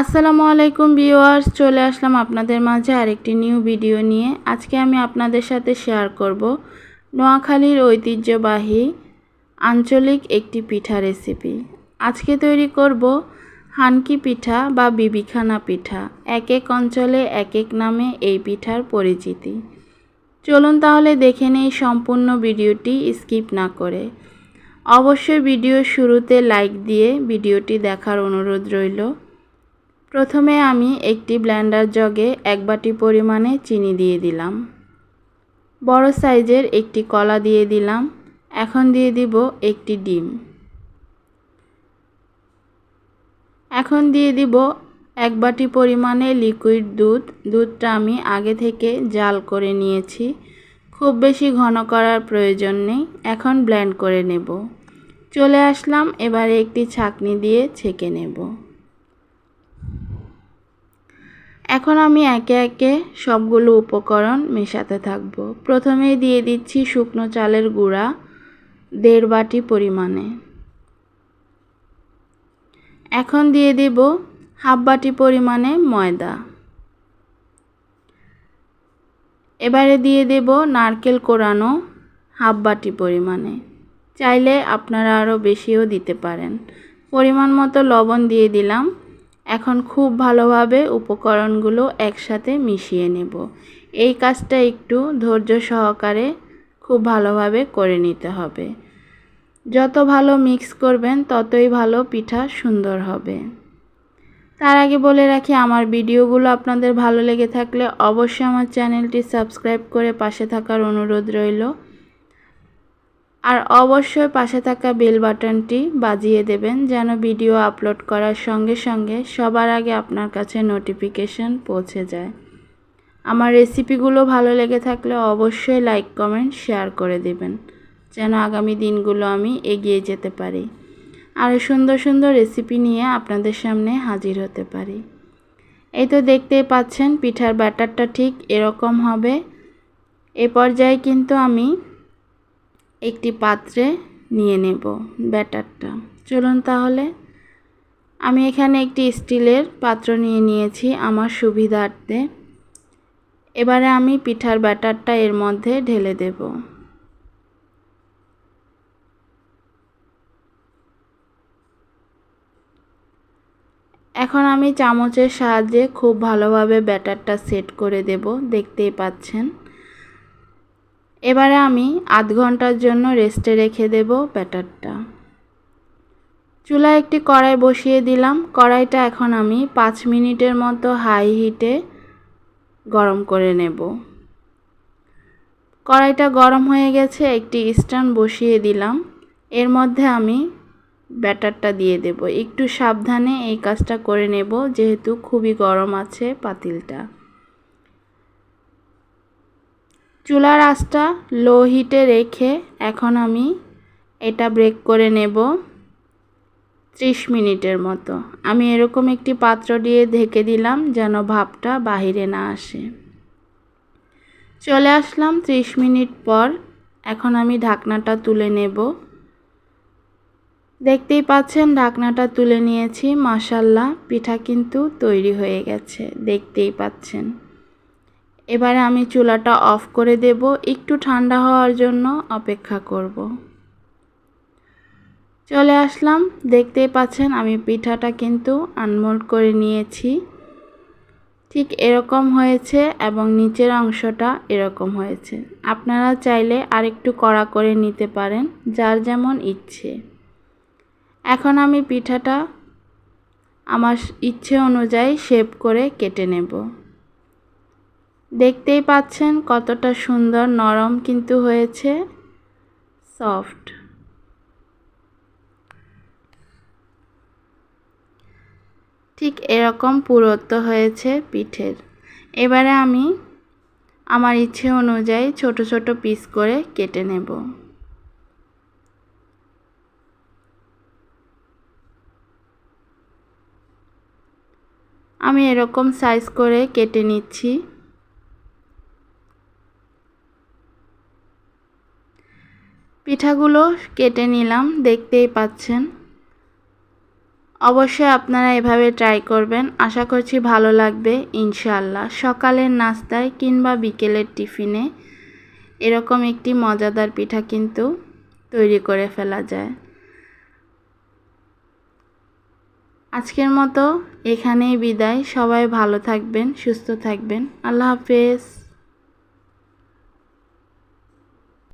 আসসালামু আলাইকুম ভিউয়ার্স, চলে আসলাম আপনাদের মাঝে আরেকটি নিউ ভিডিও নিয়ে। আজকে আমি আপনাদের সাথে শেয়ার করব নোয়াখালীর ঐতিহ্যবাহী আঞ্চলিক একটি পিঠা রেসিপি। আজকে তৈরি করব হানকি পিঠা বা বিবিখানা পিঠা। এক এক অঞ্চলে এক এক নামে এই পিঠার পরিচিতি। চলুন তাহলে দেখে নেই সম্পূর্ণ ভিডিওটি, স্কিপ না করে। অবশ্যই ভিডিও শুরুতে লাইক দিয়ে ভিডিওটি দেখার অনুরোধ রইল। প্রথমে আমি একটি ব্ল্যান্ডার জগে এক বাটি পরিমাণে চিনি দিয়ে দিলাম। বড় সাইজের একটি কলা দিয়ে দিলাম। এখন দিয়ে দিব একটি ডিম। এখন দিয়ে দিব এক বাটি পরিমাণে লিকুইড দুধ। দুধটা আমি আগে থেকে জাল করে নিয়েছি। খুব বেশি ঘন করার প্রয়োজন নেই। এখন ব্ল্যান্ড করে নেব। চলে আসলাম, এবারে একটি ছাকনি দিয়ে ছেঁকে নেব। এখন আমি একে একে সবগুলো উপকরণ মেশাতে থাকব। প্রথমেই দিয়ে দিচ্ছি শুকনো চালের গুঁড়া দেড় বাটি পরিমাণে। এখন দিয়ে দিব হাফ বাটি পরিমাণে ময়দা। এবারে দিয়ে দেব নারকেল কোরানো হাফ বাটি পরিমাণে। চাইলে আপনারা আরও বেশিও দিতে পারেন। পরিমাণ মতো লবণ দিয়ে দিলাম। এখন খুব ভালোভাবে উপকরণগুলো একসাথে মিশিয়ে নেব। এই কাজটা একটু ধৈর্য সহকারে খুব ভালোভাবে করে নিতে হবে। যত ভালো মিক্স করবেন, ততই ভালো পিঠা সুন্দর হবে। তার আগে বলে রাখি, আমার ভিডিওগুলো আপনাদের ভালো লেগে থাকলে অবশ্যই আমার চ্যানেলটি সাবস্ক্রাইব করে পাশে থাকার অনুরোধ রইল। আর অবশ্যই পাশে থাকা বেল বাটনটি বাজিয়ে দেবেন যেন ভিডিও আপলোড করার সঙ্গে সঙ্গে সবার আগে আপনার কাছে নোটিফিকেশন পৌঁছে যায়। আমার রেসিপিগুলো ভালো লেগে থাকলে অবশ্যই লাইক, কমেন্ট, শেয়ার করে দেবেন যেন আগামী দিনগুলো আমি এগিয়ে যেতে পারি আর সুন্দর সুন্দর রেসিপি নিয়ে আপনাদের সামনে হাজির হতে পারি। এই তো দেখতেই পাচ্ছেন, পিঠার ব্যাটারটা ঠিক এরকম হবে। এ পর্যায়ে কিন্তু আমি একটি পাত্রে নিয়ে নেব ব্যাটারটা। চলুন তাহলে। আমি এখানে একটি স্টিলের পাত্র নিয়ে নিয়েছি আমার সুবিধার্থে। এবারে আমি পিঠার ব্যাটারটা এর মধ্যে ঢেলে দেব। এখন আমি চামচের সাহায্যে খুব ভালোভাবে ব্যাটারটা সেট করে দেব, দেখতেই পাচ্ছেন। এবারে আমি আধ ঘণ্টার জন্য রেস্টে রেখে দেব ব্যাটারটা। চুলায় একটি কড়াই বসিয়ে দিলাম। কড়াইটা এখন আমি পাঁচ মিনিটের মতো হাই হিটে গরম করে নেব। কড়াইটা গরম হয়ে গেছে, একটি স্ট্যান্ড বসিয়ে দিলাম। এর মধ্যে আমি ব্যাটারটা দিয়ে দেব। একটু সাবধানে এই কাজটা করে নেব, যেহেতু খুবই গরম আছে পাতিলটা। চুলার আঁচটা লো হিটে রেখে এখন আমি এটা ব্রেক করে নেব ত্রিশ মিনিটের মতো। আমি এরকম একটি পাত্র দিয়ে ঢেকে দিলাম যেন ভাপটা বাহিরে না আসে। চলে আসলাম ত্রিশ মিনিট পর এখন আমি ঢাকনাটা তুলে নেব। দেখতেই পাচ্ছেন ঢাকনাটা তুলে নিয়েছি মাসাল্লাহ পিঠা কিন্তু তৈরি হয়ে গেছে, দেখতেই পাচ্ছেন। এবারে আমি চুলাটা অফ করে দেব। একটু ঠান্ডা হওয়ার জন্য অপেক্ষা করব। চলে আসলাম। দেখতেই পাচ্ছেন আমি পিঠাটা কিন্তু আনমোল্ড করে নিয়েছি। ঠিক এরকম হয়েছে এবং নিচের অংশটা এরকম হয়েছে। আপনারা চাইলে আরেকটু কড়া করে নিতে পারেন, যার যেমন ইচ্ছে। এখন আমি পিঠাটা আমার ইচ্ছে অনুযায়ী শেপ করে কেটে নেব। দেখতেই পাচ্ছেন কতটা সুন্দর, নরম কিন্তু হয়েছে, সফট। ঠিক এরকম পুরুত্ব হয়েছে পিঠের। এবারে আমি আমার ইচ্ছে অনুযায়ী ছোট ছোট পিস করে কেটে নেব। আমি এরকম সাইজ করে কেটে নিচ্ছি। পিঠাগুলো কেটে নিলাম, দেখতেই পাচ্ছেন। অবশ্যই আপনারা এভাবে ট্রাই করবেন, আশা করছি ভালো লাগবে, ইনশাআল্লাহ। সকালের নাস্তায় কিংবা বিকেলের টিফিনে এরকম একটি মজাদার পিঠা কিন্তু তৈরি করে ফেলা যায়। আজকের মতো এখানেই বিদায়। সবাই ভালো থাকবেন, সুস্থ থাকবেন। আল্লাহ হাফেজ।